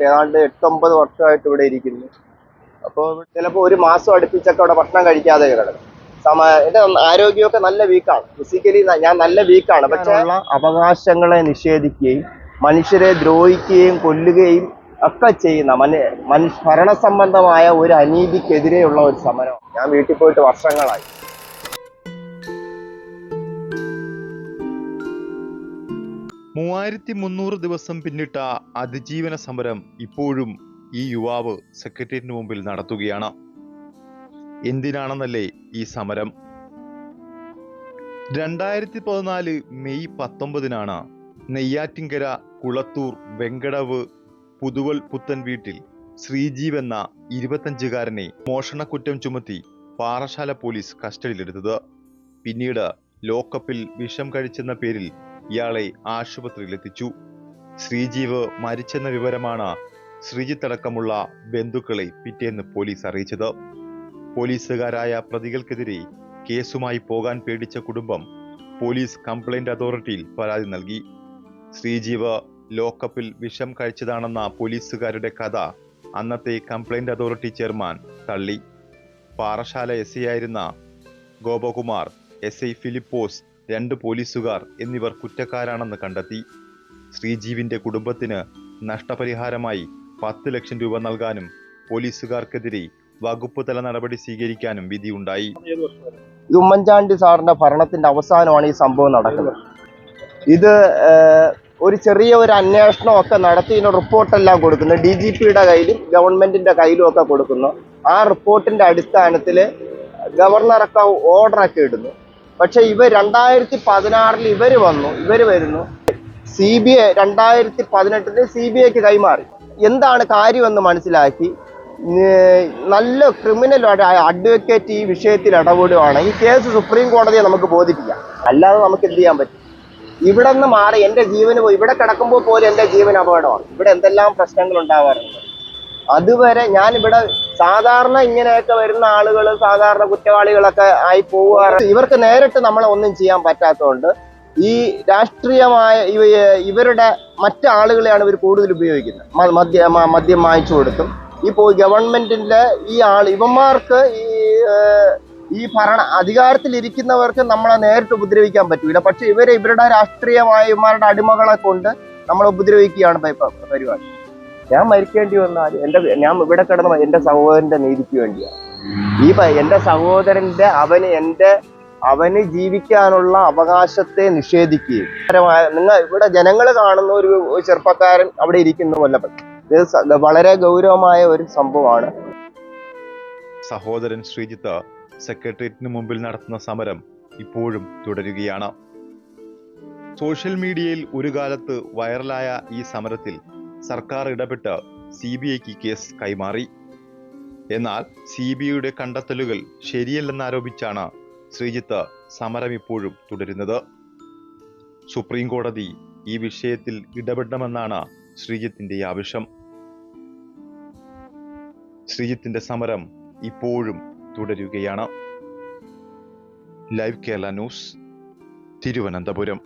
വർഷമായിട്ട് ഏതാണ്ട് എട്ടൊമ്പത് വർഷമായിട്ട് ഇവിടെ ഇരിക്കുന്നു. അപ്പോൾ ചിലപ്പോൾ ഒരു മാസം അടുപ്പിച്ചൊക്കെ അവിടെ ഭക്ഷണം കഴിക്കാതെ കിടക്കും. സമ എന്റെ ആരോഗ്യമൊക്കെ നല്ല വീക്കാണ്. ഫിസിക്കലി ഞാൻ നല്ല വീക്കാണ്. പക്ഷേ അവകാശങ്ങളെ നിഷേധിക്കുകയും മനുഷ്യരെ ദ്രോഹിക്കുകയും കൊല്ലുകയും ഒക്കെ ചെയ്യുന്ന മനു മനുഷ്യ ഭരണ സംബന്ധമായ ഒരു അനീതിക്കെതിരെയുള്ള ഒരു സമരം ഞാൻ വീട്ടിൽ പോയിട്ട് വർഷങ്ങളായി. മൂവായിരത്തി മുന്നൂറ് ദിവസം പിന്നിട്ട അതിജീവന സമരം ഇപ്പോഴും ഈ യുവാവ് സെക്രട്ടേറിയറ്റിന് മുമ്പിൽ നടത്തുകയാണ്. എന്തിനാണെന്നല്ലേ ഈ സമരം? രണ്ടായിരത്തി പതിനാല് മെയ് പത്തൊമ്പതിനാണ് നെയ്യാറ്റിങ്കര കുളത്തൂർ വെങ്കടവ് പുതുവൽ പുത്തൻ വീട്ടിൽ ശ്രീജീവ് എന്ന ഇരുപത്തഞ്ചുകാരനെ മോഷണക്കുറ്റം ചുമത്തി പാറശാല പോലീസ് കസ്റ്റഡിയിലെടുത്തത്. പിന്നീട് ലോക്കപ്പിൽ വിഷം കഴിച്ചെന്ന പേരിൽ ഇയാളെ ആശുപത്രിയിൽ എത്തിച്ചു ശ്രീജീവ് മരിച്ചെന്ന വിവരമാണ് ശ്രീജിത്ത് അടക്കമുള്ള ബന്ധുക്കളെ പിറ്റേന്ന് പോലീസ് അറിയിച്ചത്. പോലീസുകാരായ പ്രതികൾക്കെതിരെ കേസുമായി പോകാൻ പേടിച്ച കുടുംബം പോലീസ് കംപ്ലൈന്റ് അതോറിറ്റിയിൽ പരാതി നൽകി. ശ്രീജീവ് ലോക്കപ്പിൽ വിഷം കഴിച്ചതാണെന്ന പോലീസുകാരുടെ കഥ അന്നത്തെ കംപ്ലൈന്റ് അതോറിറ്റി ചെയർമാൻ തള്ളി. പാറശാല എസ് ആയിരുന്ന ഗോപകുമാർ എസ് ഐ ഫിലിപ്പോസ് രണ്ട് പോലീസുകാർ എന്നിവർ കുറ്റക്കാരാണെന്ന് കണ്ടെത്തി. ശ്രീജീവിന്റെ കുടുംബത്തിന് നഷ്ടപരിഹാരമായി പത്ത് ലക്ഷം രൂപ നൽകാനും പോലീസുകാർക്കെതിരെ വകുപ്പ് തല നടപടി സ്വീകരിക്കാനും വിധിയുണ്ടായി. ഇത് ഉമ്മൻചാണ്ടി സാറിന്റെ ഭരണത്തിന്റെ അവസാനമാണ് ഈ സംഭവം നടക്കുന്നത്. ഇത് ഒരു ചെറിയ ഒരു അന്വേഷണം ഒക്കെ നടത്തി റിപ്പോർട്ടെല്ലാം കൊടുക്കുന്നു. ഡി ജി പിയുടെ കയ്യിലും ഗവൺമെന്റിന്റെ കയ്യിലും ഒക്കെ കൊടുക്കുന്നു. ആ റിപ്പോർട്ടിന്റെ അടിസ്ഥാനത്തിൽ ഗവർണറൊക്കെ ഓർഡറൊക്കെ ഇടുന്നു. പക്ഷെ ഇവർ രണ്ടായിരത്തി പതിനാറിൽ ഇവർ വന്നു ഇവർ വരുന്നു. സി ബി ഐ രണ്ടായിരത്തി പതിനെട്ടിൽ സി ബി ഐക്ക് കൈമാറി. എന്താണ് കാര്യമെന്ന് മനസ്സിലാക്കി? നല്ല ക്രിമിനൽ അഡ്വക്കേറ്റ് ഈ വിഷയത്തിൽ ഇടപെടുകയാണെങ്കിൽ കേസ് സുപ്രീം കോടതിയെ നമുക്ക് ബോധിപ്പിക്കാം. അല്ലാതെ നമുക്ക് എന്ത് ചെയ്യാൻ പറ്റും? ഇവിടെ നിന്ന് മാറി എന്റെ ജീവന് ഇവിടെ കിടക്കുമ്പോൾ പോലും എന്റെ ജീവൻ അപകടമാണ്. ഇവിടെ എന്തെല്ലാം പ്രശ്നങ്ങൾ ഉണ്ടാവാറുണ്ട് അതുവരെ ഞാൻ ഇവിടെ സാധാരണ ഇങ്ങനെയൊക്കെ വരുന്ന ആളുകൾ സാധാരണ കുറ്റവാളികളൊക്കെ ആയി പോവാറ്. ഇവർക്ക് നേരിട്ട് നമ്മളെ ഒന്നും ചെയ്യാൻ പറ്റാത്തതുകൊണ്ട് ഈ രാഷ്ട്രീയമായ ഇവരുടെ മറ്റ് ആളുകളെയാണ് ഇവർ കൂടുതൽ ഉപയോഗിക്കുന്നത്. മദ്യ മദ്യം വാങ്ങിച്ചു ഈ പോ ഗവൺമെന്റിന്റെ ഈ ആൾ ഇവന്മാർക്ക് ഈ ഈ ഭരണ അധികാരത്തിലിരിക്കുന്നവർക്ക് നമ്മളെ നേരിട്ട് ഉപദ്രവിക്കാൻ പറ്റൂല. പക്ഷെ ഇവരെ ഇവരുടെ രാഷ്ട്രീയമായ ഇവന്മാരുടെ അടിമകളെ കൊണ്ട് നമ്മളെ ഉപദ്രവിക്കുകയാണ് പരിപാടി. ഞാൻ മരിക്കേണ്ടി വന്നാൽ എന്റെ ഞാൻ ഇവിടെ കിടന്ന എന്റെ സഹോദരന്റെ നീതിക്ക് വേണ്ടിയാണ് ഈ എന്റെ സഹോദരന്റെ അവന് എന്റെ അവന് ജീവിക്കാനുള്ള അവകാശത്തെ നിഷേധിക്കുകയും നിങ്ങൾ ഇവിടെ ജനങ്ങൾ കാണുന്ന ഒരു ചെറുപ്പക്കാരൻ അവിടെ ഇരിക്കുന്നു കൊല്ലപ്പെട്ടു. ഇത് വളരെ ഗൗരവമായ ഒരു സംഭവമാണ്. സഹോദരൻ ശ്രീജിത്ത് സെക്രട്ടേറിയറ്റിന് മുമ്പിൽ നടത്തുന്ന സമരം ഇപ്പോഴും തുടരുകയാണ്. സോഷ്യൽ മീഡിയയിൽ ഒരു കാലത്ത് വൈറലായ ഈ സമരത്തിൽ സർക്കാർ ഇടപെട്ട് സി ബി ഐക്ക് കേസ് കൈമാറി. എന്നാൽ സി ബി ഐയുടെ കണ്ടെത്തലുകൾ ശരിയല്ലെന്നാരോപിച്ചാണ് ശ്രീജിത്ത് സമരം ഇപ്പോഴും തുടരുന്നത്. സുപ്രീം കോടതി ഈ വിഷയത്തിൽ ഇടപെടണമെന്നാണ് ശ്രീജിത്തിന്റെ ആവശ്യം. ശ്രീജിത്തിന്റെ സമരം ഇപ്പോഴും തുടരുകയാണ്. Live Kerala news Thiruvananthapuram.